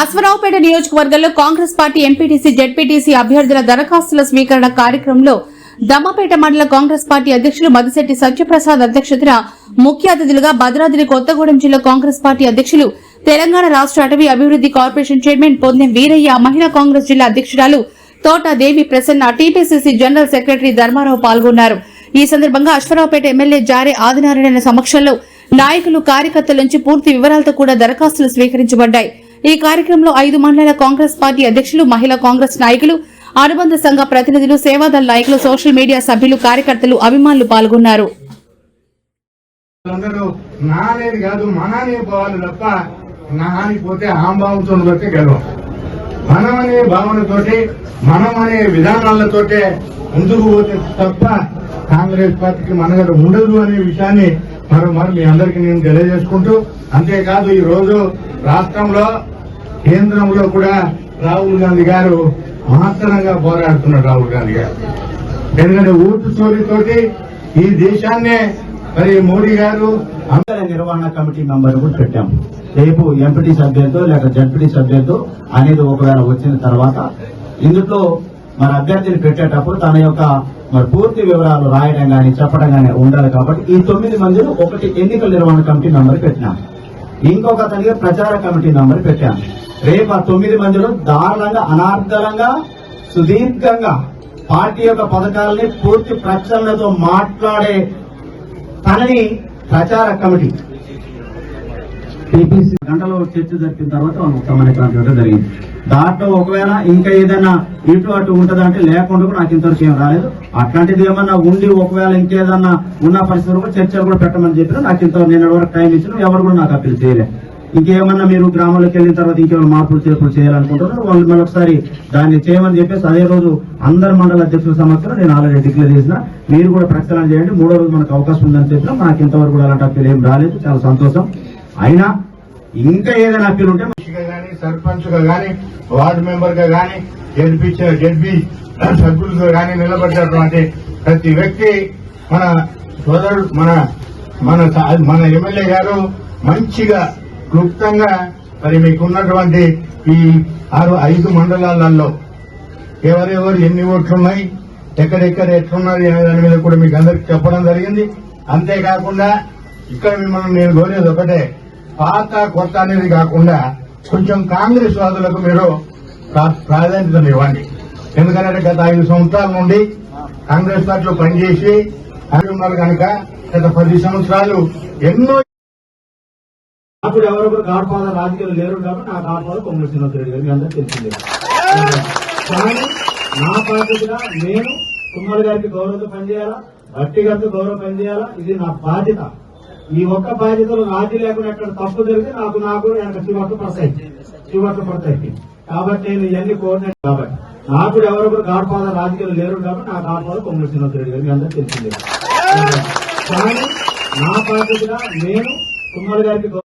అశ్వరావుపేట నియోజకవర్గంలో Congress party MPTC ZPTC అభ్యర్థుల దరఖాస్తుల స్వీకరణ కార్యక్రమంలో దమ్మపేట మండల కాంగ్రెస్ పార్టీ అధ్యక్షులు మదిశెట్టి సత్యప్రసాద్ అధ్యక్షతన ముఖ్య అతిథులుగా భద్రాద్రి కొత్తగూడెం జిల్లా కాంగ్రెస్ పార్టీ అధ్యక్షులు తెలంగాణ రాష్ట్ర అటవీ అభివృద్ది కార్పొరేషన్ చైర్మన్ పొందెం వీరయ్య మహిళా కాంగ్రెస్ జిల్లా అధ్యక్షురాలు Thota Devi Prasanna TPCC general secretary Dharmarao పాల్గొన్నారు. ఈ సందర్భంగా అశ్వరావుపేట ఎమ్మెల్యే జారే ఆదినారాయణ సమక్షంలో నాయకులు కార్యకర్తల నుంచి పూర్తి వివరాలతో కూడా దరఖాస్తులు స్వీకరించబడ్డాయి. ఈ కార్యక్రమంలో ఐదు మండల కాంగ్రెస్ పార్టీ అధ్యక్షులు మహిళా కాంగ్రెస్ నాయకులు అనుబంధ సంఘ ప్రతినిధులు సేవాదళ నాయకులు సోషల్ మీడియా సభ్యులు కార్యకర్తలు అభిమానులు పాల్గొన్నారు. కాదు పోవాలి తప్ప పోతే మనం అనే భావనతోటి మనం అనే విధానాలతోటే ముందుకు పోతే తప్ప కాంగ్రెస్ పార్టీకి మనగడ ఉండదు అనే విషయాన్ని మరో మరి మీ అందరికీ నేను తెలియజేసుకుంటూ అంతేకాదు ఈ రోజు రాష్ట్రంలో కేంద్రంలో కూడా రాహుల్ గాంధీ గారు మహత్తరంగా పోరాడుతున్నారు రాహుల్ గాంధీ గారు. ఎందుకంటే ఊటు చోరీతోటి ఈ దేశాన్నే మరి మోడీ గారు అందర నిర్వహణ కమిటీ మెంబర్ కూడా పెట్టాము రేపు ఎంపీటీ సభ్యులతో లేక జడ్పీటీ సభ్యులతో అనేది ఒకవేళ వచ్చిన తర్వాత ఇందులో మన అభ్యర్థిని పెట్టేటప్పుడు తన యొక్క మరి పూర్తి వివరాలు రాయడం కానీ చెప్పడం కానీ ఉండాలి కాబట్టి ఈ తొమ్మిది మందిలో ఒకటి ఎన్నికల నిర్వహణ కమిటీ మెంబర్ పెట్టినాం. ఇంకొక అతనికి ప్రచార కమిటీ మెంబర్ పెట్టాను రేపు ఆ తొమ్మిది మందిలో దారుణంగా అనార్గలంగా సుదీర్ఘంగా పార్టీ యొక్క పథకాలని పూర్తి ప్రచరణతో మాట్లాడే తనని ప్రచార కమిటీ. టీపీసీ గంటలో చర్చ జరిపిన తర్వాత మనం ఉత్తమమైన క్రాంతి జరిగింది. దాంట్లో ఒకవేళ ఇంకా ఏదైనా ఇటు అటు ఉంటదంటే లేకుండా నాకు ఇంతవరకు ఏం రాలేదు. అట్లాంటిది ఏమన్నా ఉండి ఒకవేళ ఇంకేదన్నా ఉన్న పరిస్థితులు కూడా చర్చలు కూడా పెట్టమని చెప్పిన నాకు ఇంతవరకు నేను వరకు టైం ఇచ్చిన ఎవరు కూడా నాకు అప్పీల్ చేయలేదు ఇంకేమన్నా మీరు గ్రామాలకు వెళ్ళిన తర్వాత ఇంకేమైనా మార్పులు చేర్పులు చేయాలనుకుంటున్నారు? వాళ్ళు మళ్ళీ ఒకసారి దాన్ని చేయమని చెప్పేసి అదే రోజు అందరి మండల అధ్యక్షుల సమక్షంలో నేను ఆల్రెడీ డిక్లేర్ చేసిన. మీరు కూడా ప్రకటన చేయండి. మూడో రోజు మనకు అవకాశం ఉందని చెప్పినా మనకి ఇంతవరకు కూడా అలాంటి అప్పీలు ఏం రాలేదు. చాలా సంతోషం. అయినా ఇంకా ఏదైనా అప్పీలు ఉంటే సర్పంచ్గా గాని వార్డు మెంబర్గా గాని జడ్పీ జడ్పీ సభ్యులుగా గాని నిలబడ్డటువంటి ప్రతి వ్యక్తి మన సోదరుడు మన మన మన ఎమ్మెల్యే గారు మంచిగా క్లుప్తంగా మరి మీకున్నటువంటి ఈ ఆరు ఐదు మండలాలలో ఎవరెవరు ఎన్ని ఓట్లు ఉన్నాయి ఎక్కడెక్కడ ఎట్లున్నారు అనే దాని మీద కూడా మీకు అందరికి చెప్పడం జరిగింది. అంతేకాకుండా ఇక్కడ మిమ్మల్ని నేను కోరేది ఒకటే పాత కొత్త అనేది కాకుండా కొంచెం కాంగ్రెస్ వాదులకు మీరు ప్రా- ప్రాధాన్యతను ఇవ్వండి. ఎందుకంటే గత ఐదు సంవత్సరాల నుండి కాంగ్రెస్ పార్టీలో పనిచేసి అది ఉన్నారు కనుక గత పది సంవత్సరాలు ఎన్నో అప్పుడు ఎవరొకరు గాడ్ ఫాదర్ రాజకీయాలు లేరు కాబట్టి నా గాడ్ ఫాదర్ కొమ్మల శ్రీనివాస రెడ్డి గారు. మీ అందరికీ తెలిసిందే. కానీ నా బాధ్యతగా నేను తుమ్మల గారికి గౌరవంతో పనిచేయాలా? భట్టి గారితో గౌరవం పనిచేయాలా? ఇది నా బాధ్యత. ఈ ఒక్క బాధ్యతలో రాజీ లేకుండా ఎక్కడ తప్పు జరిగితే నాకు నాకు వెనక చివరికి పడతాయి. చివరికి పడతాయి. కాబట్టి నేను ఇవన్నీ కోరినాను కాబట్టి. నాకు ఎవరొకరు గాడ్ ఫాదర్ రాజకీయాలు లేరు కాబట్టి నా గాడ్ ఫాదర్ కొమ్మల శ్రీనివాస రెడ్డి గారు. మీ అందరికీ తెలిసిందే. కానీ నా బాధ్యతగా నేను తుమ్మల గారికి గౌరవం